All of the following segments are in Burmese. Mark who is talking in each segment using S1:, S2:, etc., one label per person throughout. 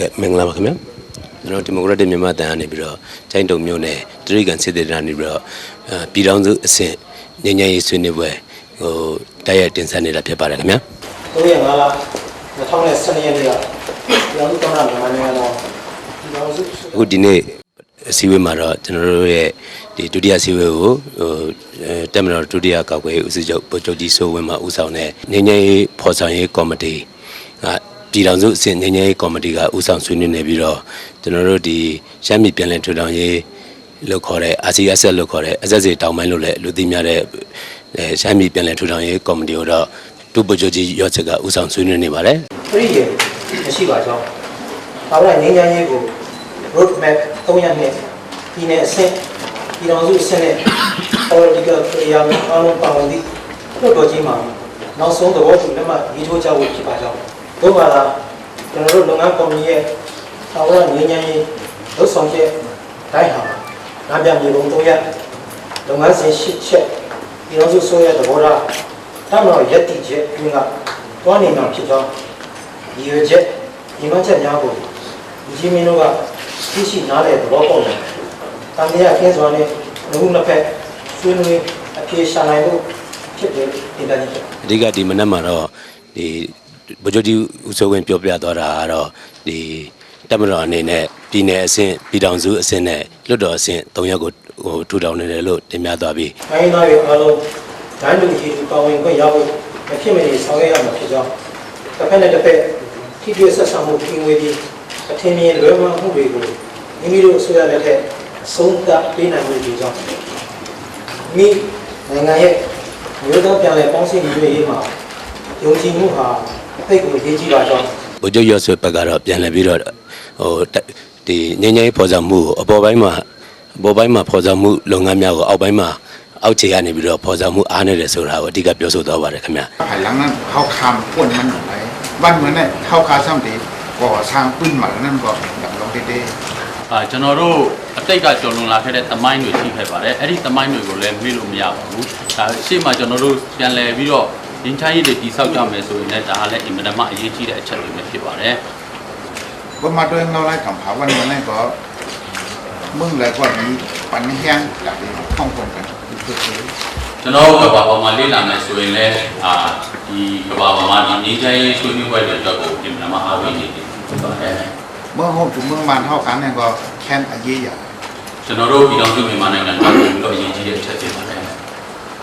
S1: ကဲမင်္ဂလာပါခင်ဗျာကျွန်တော်ဒီမိုကရက်တစ်မြန်မာတန်ကနေပြီးတော့ချိုင်းတုံမျိုးနဲ့တရိကန်စစ်တေတာနေပြီးတော့အဲပြည်ထောင်စုအဆင့်ငញ្ញရေးဆွေးနွေးပွဲဟိုတိုက်ရိုက်တင်ဆက်နေတာဖြစ်ပါတယ်ခင်ဗျာ
S2: 3ရက်5လ2012ရက်နေ့ကရောင်းတော်ရမြန်မာနိုင်ငံတော်ဒီရောင်းစု
S1: အခုဒီနေ့အစည်းအဝေးမှာတော့ကျွန်တော်တို့ရဲ့ဒီဒုတိယအစည်းအဝေးကိုဟိုအဲတက်မတော်ဒုတိယကောက်ွယ်ဦးစီးချုပ်ဗိုလ်ချုပ်ကြီးစိုးဝင်းမှဦးဆောင်တဲ့ငញ្ញရေးဖော်ဆောင်ရေးကော်မတီက ပြည်ထောင်စုအဆင့်ငញ្ញရေးကော်မတီကဦးဆောင်ဆွေးနွေးနေပြီးတော့ကျွန်တော်တို့ဒီရှမ်းပြည်ပြည်လည်ထူထောင်ရေးလို့ခေါ်တဲ့ RCS လို့ခေါ်တဲ့ SSA တောင်ပိုင်းလို့လည်းလူသိများတဲ့အဲရှမ်းပြည်ပြည်လည်ထူထောင်ရေးကော်မတီကိုတော့တူပကြကြီးရော့ချက်ကဦးဆောင်ဆွေးနွေးနေပါတယ်
S2: ပြည့်ရမရှိပါကြောင်းဒါဝရငင်းချမ်းရေးကို road map 3ရက်နဲ့ပြည်နယ်အဆင့်ပြည်တော်စုအဆင့်နဲ့ political area များအားလုံးပါဝင်သည့်လွှတ်တော်ကြီးမှာနောက်ဆုံးသဘောတူလက်မှတ်ရေးထိုးကြဖို့ဖြစ်ပါကြောင်း သို့ပါလားကျွန်တော်တို့လုပ်ငန်းကော်မတီရဲ့ဒါဝရငင်းချမ်းရေးလှုပ်ဆောင်ချက်တိုင်းဟာနာပြမြေပုံ3ရက်လုပ်ငန်းစဉ်8ချက်ပြည်တော်စုဆိုရတဲ့သဘောထားတမတော်ရက်တိချက်တွင်ကတွားနေမှာဖြစ်ကြောင်းဒီရွယ်ချက်ညီမချက်များကိုဒီချင်းမင်းတို့ကသိရှိနားလည်သဘောပေါက်တယ်။တန်မြတ်ခင်းစွာနဲ့လူမှုနှစ်ဖက်ဆွေးနွေးအပြေရှာနိုင်ဖို့ဖြစ်တယ်ဒီတိုင်းချက်
S1: အဓိကဒီမနက်မှာတော့ဒီ ဗိုလ်ချုပ်ကြီးဦးစိုးဝင်းပြောပြသွားတာကတော့ဒီတက်မတော်အနေနဲ့ပြည်နယ်အဆင့်ပြည်ထောင်စုအဆင့်နဲ့လွှတ်တော်အဆင့်၃ရက်ကိုဟိုထူထောင်နေတယ်လို့တင်ပြသွားပြီး။
S2: တိုင်းသားတွေအားလုံးဒန်းလူကြီးပါဝင်ခွင့်ရဖို့မဖြစ်မနေဆောင်ရွက်ရမှာဖြစ်ကြောင်းတစ်ဖက်နဲ့တစ်ဖက်ထိတွေ့ဆက်ဆံမှုပြင်ဝေပြီးအထင်မြင်လွယ်မှားမှုတွေကိုမိမိတို့အစိုးရလက်ထက်အဆုံးသတ်ပေးနိုင်မှုဒီကြောင့်မိနိုင်ငံရဲ့မျိုးသားပြန်လည်ပေါင်းစည်းညီညွတ်ရေးမှာယုံကြည်မှုဟာ အသိကိုရေးကြည့်ပါကြောင်း
S1: ဗိုလ်ချုပ်ရော့ဆွဲဘက်ကတော့ပြန်လည်ပြီးတော့ဟိုတက်ဒီငញ្ញရေးဖော်ဆောင်မှုကိုအပေါ်ပိုင်းမှာအပေါ်ပိုင်းမှာဖော်ဆောင်မှုလုပ်ငန်းများကိုအောက်ပိုင်းမှာအောက်ခြေကနေပြီးတော့ဖော်ဆောင်မှုအားနေတယ်ဆိုတာကိုအဓိကပြောဆိုသွားပါတယ်ခင်ဗျာ
S3: ภายหลังนั้นเขาคามพ่นมันไหลบ้านเมืองเนี่ยเขาคาซ้ำตีก่อสร้างปืนมาแล้วนั่นก็ดำรงเด้
S4: အာကျွန်တော်တို့အတိတ်ကကျော်လွန်လာခဲ့တဲ့သမိုင်းတွေရှိခဲ့ပါတယ်အဲ့ဒီသမိုင်းတွေကိုလည်းမေ့လို့မရပါဘူးဒါရှေ့မှာကျွန်တော်တို့ပြန်လည်ပြီးတော့ ရင်းချမ်းရေးတွေတည်ဆောက်ကြမယ်ဆိုရင်လည်းဒါကလည်းအင်မတန်မှအရေးကြီးတဲ့အချက်တွေပဲဖြစ်ပါတယ်
S3: ว่ามาด้วยเงาไล่กับผาวันเมืองนั่นก็มึงเลยกว่านี้ปันแห้งจากที่ห้องคนกัน
S4: ကျွန်တော်တို့ကဘာပေါ်မှာလေ့လာမယ်ဆိုရင်လည်းအာဒီကဘာပေါ်မှာဒီငင်းချမ်းရေးဆွေးနွေးပွဲတွေအတွက်ကိုအင်မတန်မှအားဝယ်နေတယ်ဖြစ်ပါတယ်
S3: เมื่อห้องถึงเมืองมันเท่ากันเนี่ยก็แค้นอายุใหญ่
S4: ကျွန်တော်တို့ပြည်တော်စုမြန်မာနိုင်ငံမှာပြီးတော့အရေးကြီးတဲ့အချက်ဖြစ်ပါတယ်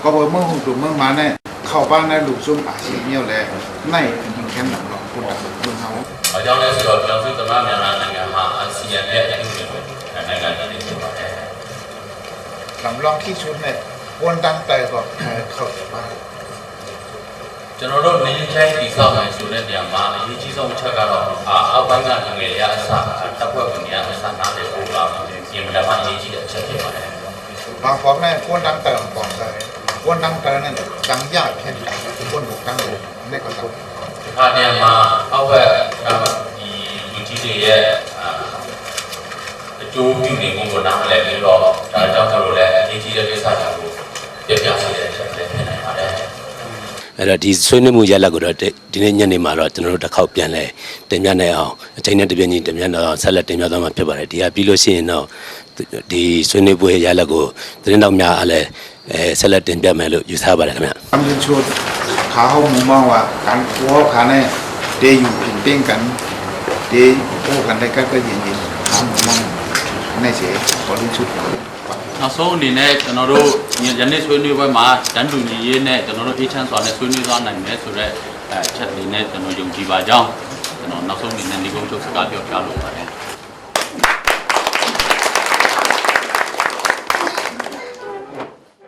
S3: ก็บอกเมื่อห้องถึงเมืองมันเนี่ย เข้าบ้านในลูกซุ่มอาเซียนเนี่ยแหละในยิงแค้นหลังหลอกคนต่างเมืองเขา
S4: ။အကြောင်းလဲဆိုတော့ပြည်တော်စုသမ္မတမြန်မာနိုင်ငံမှာအာဆီယံရဲ့အမှုတွေနိုင်ငံတွေဖြစ်ပါတယ်
S3: หลังลองที่ชุดเนี่ยวนตั้งใจก็แพ้เข้าบ้าน
S4: ။ကျွန်တော်တို့နေချိုင်းတည်ဆောက်မယ်ဆိုတဲ့နေရာမှာအရေးကြီးဆုံးအချက်ကတော့အာအောက်ပိုင်းကငွေရအစတပ်ဖွဲ့ဝင်တွေအစနားလေပို့လာပြင်မတမအရေးကြီးတဲ့အချက်ဖြစ်ပါတယ်
S3: บางคนเนี่ยวนตั้งใจก่อนใจ วนตั้งใจเนี่ยดังยากเพี้ยนวนบุกตั้งบุกนี่ก็ต้อง
S4: ။ဒီခါတည်းမှာအောက်ဘက်ကဒီလူကြီးတွေရဲ့အာအကျိုးပြုနေမှုကိုနားလည်ပြီးတော့ဒါကြောင့်တို့လည်းအရေးကြီးတဲ့ကိစ္စတွေကိုပြပြစေတဲ့အချက်လည်းဖြစ်နိုင်ပါတယ်။
S1: အဲ့တော့ဒီဆွေးနွေးမှုရလဒ်ကိုတော့ဒီနေ့ညနေမှာတော့ကျွန်တော်တို့တစ်ခေါက်ပြန်လဲတင်ပြနိုင်အောင်အချိန်နဲ့တပြည့်ညီတင်ပြတော့ဆက်လက်တင်ပြသွားမှာဖြစ်ပါတယ်ဒီကပြီးလို့ရှိရင်တော့ဒီဆွေးနွေးပွဲရလဒ်ကိုသတင်းတော်များအားလည်း အဲဆက်လက်တင်ပြမယ်လို့ယူဆပါတယ်ခင်ဗျ။
S3: 他们就说他好没忙哇，干活看呢，得有肯定干，得我看那个个人人，他没忙，那些我们就。
S4: နောက်ဆုံးအနေနဲ့ကျွန်တော်တို့ယနေ့ဆွေးနွေးပွဲမှာတန်းတူညီရေးနဲ့ကျွန်တော်တို့အေးချမ်းစွာနဲ့ဆွေးနွေးသွားနိုင်မယ်ဆိုတော့အဲချက်အနေနဲ့ကျွန်တော်ယုံကြည်ပါကြောင်းကျွန်တော်နောက်ဆုံးအနေနဲ့ဒီကုန်းချုပ်စကားပြောပြလိုပါတယ်